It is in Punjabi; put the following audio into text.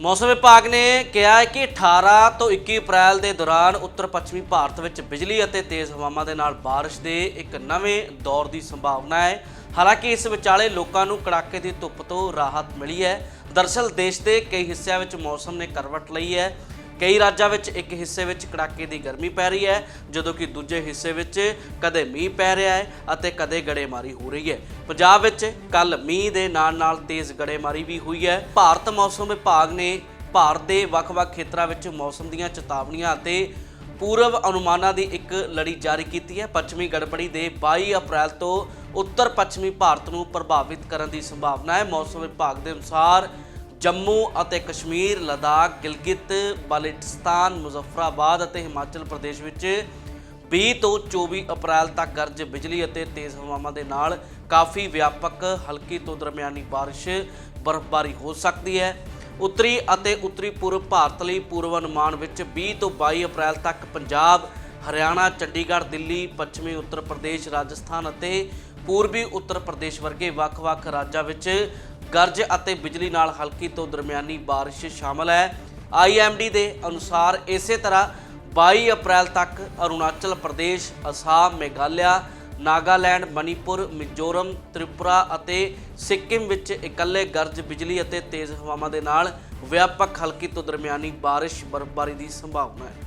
ਮੌਸਮ ਵਿਭਾਗ ਨੇ ਕਿਹਾ ਹੈ ਕਿ 18 ਤੋਂ 21 ਅਪ੍ਰੈਲ ਦੇ ਦੌਰਾਨ ਉੱਤਰ ਪੱਛਮੀ ਭਾਰਤ ਵਿੱਚ ਬਿਜਲੀ ਅਤੇ ਤੇਜ਼ ਹਵਾਵਾਂ ਦੇ ਨਾਲ ਬਾਰਿਸ਼ ਦੇ ਇੱਕ ਨਵੇਂ ਦੌਰ ਦੀ ਸੰਭਾਵਨਾ ਹੈ। ਹਾਲਾਂਕਿ ਇਸ ਵਿਚਾਲੇ ਲੋਕਾਂ ਨੂੰ ਕੜਾਕੇ ਦੀ ਧੁੱਪ ਤੋਂ ਰਾਹਤ ਮਿਲੀ ਹੈ। ਦਰਅਸਲ ਦੇਸ਼ ਦੇ ਕਈ ਹਿੱਸਿਆਂ ਵਿੱਚ ਮੌਸਮ ਨੇ ਕਰਵਟ ਲਈ ਹੈ। ਕਈ ਰਾਜਾਂ ਵਿੱਚ ਇੱਕ ਹਿੱਸੇ ਵਿੱਚ ਕੜਾਕੇ ਦੀ ਗਰਮੀ ਪੈ ਰਹੀ ਹੈ, ਜਦੋਂ ਕਿ ਦੂਜੇ ਹਿੱਸੇ ਵਿੱਚ ਕਦੇ ਮੀਂਹ ਪੈ ਰਿਹਾ ਹੈ ਅਤੇ ਕਦੇ ਗੜੇਮਾਰੀ ਹੋ ਰਹੀ ਹੈ। ਪੰਜਾਬ ਵਿੱਚ ਕੱਲ ਮੀਂਹ ਦੇ ਨਾਲ-ਨਾਲ ਤੇਜ਼ ਗੜੇਮਾਰੀ ਵੀ ਹੋਈ ਹੈ। ਭਾਰਤ ਮੌਸਮ ਵਿਭਾਗ ਨੇ ਭਾਰਤ ਦੇ ਵੱਖ-ਵੱਖ ਖੇਤਰਾਂ ਵਿੱਚ ਮੌਸਮ ਦੀਆਂ ਚੇਤਾਵਨੀਆਂ ਅਤੇ ਪੂਰਵ ਅਨੁਮਾਨਾਂ ਦੀ ਇੱਕ ਲੜੀ ਜਾਰੀ ਕੀਤੀ ਹੈ। ਪੱਛਮੀ ਗੜਬੜੀ ਦੇ 22 ਅਪ੍ਰੈਲ ਤੋਂ ਉੱਤਰ ਪੱਛਮੀ ਭਾਰਤ ਨੂੰ ਪ੍ਰਭਾਵਿਤ ਕਰਨ ਦੀ ਸੰਭਾਵਨਾ ਹੈ। ਮੌਸਮ ਵਿਭਾਗ ਦੇ ਅਨੁਸਾਰ ਜੰਮੂ ਅਤੇ ਕਸ਼ਮੀਰ ਲਦਾਖ ਗਿਲਗਿਤ ਬਾਲਟਿਸਤਾਨ ਮੁਜ਼ੱਫਰਾਬਾਦ ਅਤੇ ਹਿਮਾਚਲ ਪ੍ਰਦੇਸ਼ ਵਿੱਚ 20 ਤੋਂ 24 ਅਪ੍ਰੈਲ ਤੱਕ ਗਰਜ ਬਿਜਲੀ ਅਤੇ ਤੇਜ਼ ਹਵਾਵਾਂ ਦੇ ਨਾਲ ਕਾਫੀ ਵਿਆਪਕ ਹਲਕੀ ਤੋਂ ਦਰਮਿਆਨੀ بارش ਬਰਫ਼ਬਾਰੀ ਹੋ ਸਕਦੀ ਹੈ ਉੱਤਰੀ ਅਤੇ ਉੱਤਰੀ ਪੂਰਬ ਭਾਰਤ ਲਈ ਪੂਰਵ ਅਨੁਮਾਨ ਵਿੱਚ 20 ਤੋਂ 22 ਅਪ੍ਰੈਲ ਤੱਕ ਪੰਜਾਬ ਹਰਿਆਣਾ ਚੰਡੀਗੜ੍ਹ ਦਿੱਲੀ ਪੱਛਮੀ ਉੱਤਰ ਪ੍ਰਦੇਸ਼ ਰਾਜਸਥਾਨ ਅਤੇ ਪੂਰਬੀ ਉੱਤਰ ਪ੍ਰਦੇਸ਼ ਵਰਗੇ ਵੱਖ-ਵੱਖ ਰਾਜਾਂ ਵਿੱਚ ਗਰਜ ਅਤੇ ਬਿਜਲੀ ਨਾਲ ਹਲਕੀ ਤੋਂ ਦਰਮਿਆਨੀ بارش ਸ਼ਾਮਲ ਹੈ ਆਈਐਮਡੀ ਦੇ ਅਨੁਸਾਰ ਇਸੇ ਤਰ੍ਹਾਂ 22 ਅਪ੍ਰੈਲ ਤੱਕ ਅਰੁਣਾਚਲ ਪ੍ਰਦੇਸ਼ ਅਸਾਮ ਮੇਘਾਲਿਆ ਨਾਗਾਲੈਂਡ ਮਣੀਪੁਰ ਮਿਜ਼ੋਰਮ ਤ੍ਰਿਪੁਰਾ ਅਤੇ ਸਿੱਕਿਮ ਵਿੱਚ ਇਕੱਲੇ ਗਰਜ ਬਿਜਲੀ ਅਤੇ ਤੇਜ਼ ਹਵਾਵਾਂ ਦੇ ਨਾਲ ਵਿਆਪਕ ਹਲਕੀ ਤੋਂ ਦਰਮਿਆਨੀ بارش ਬਰਫ਼ਬਾਰੀ ਦੀ ਸੰਭਾਵਨਾ ਹੈ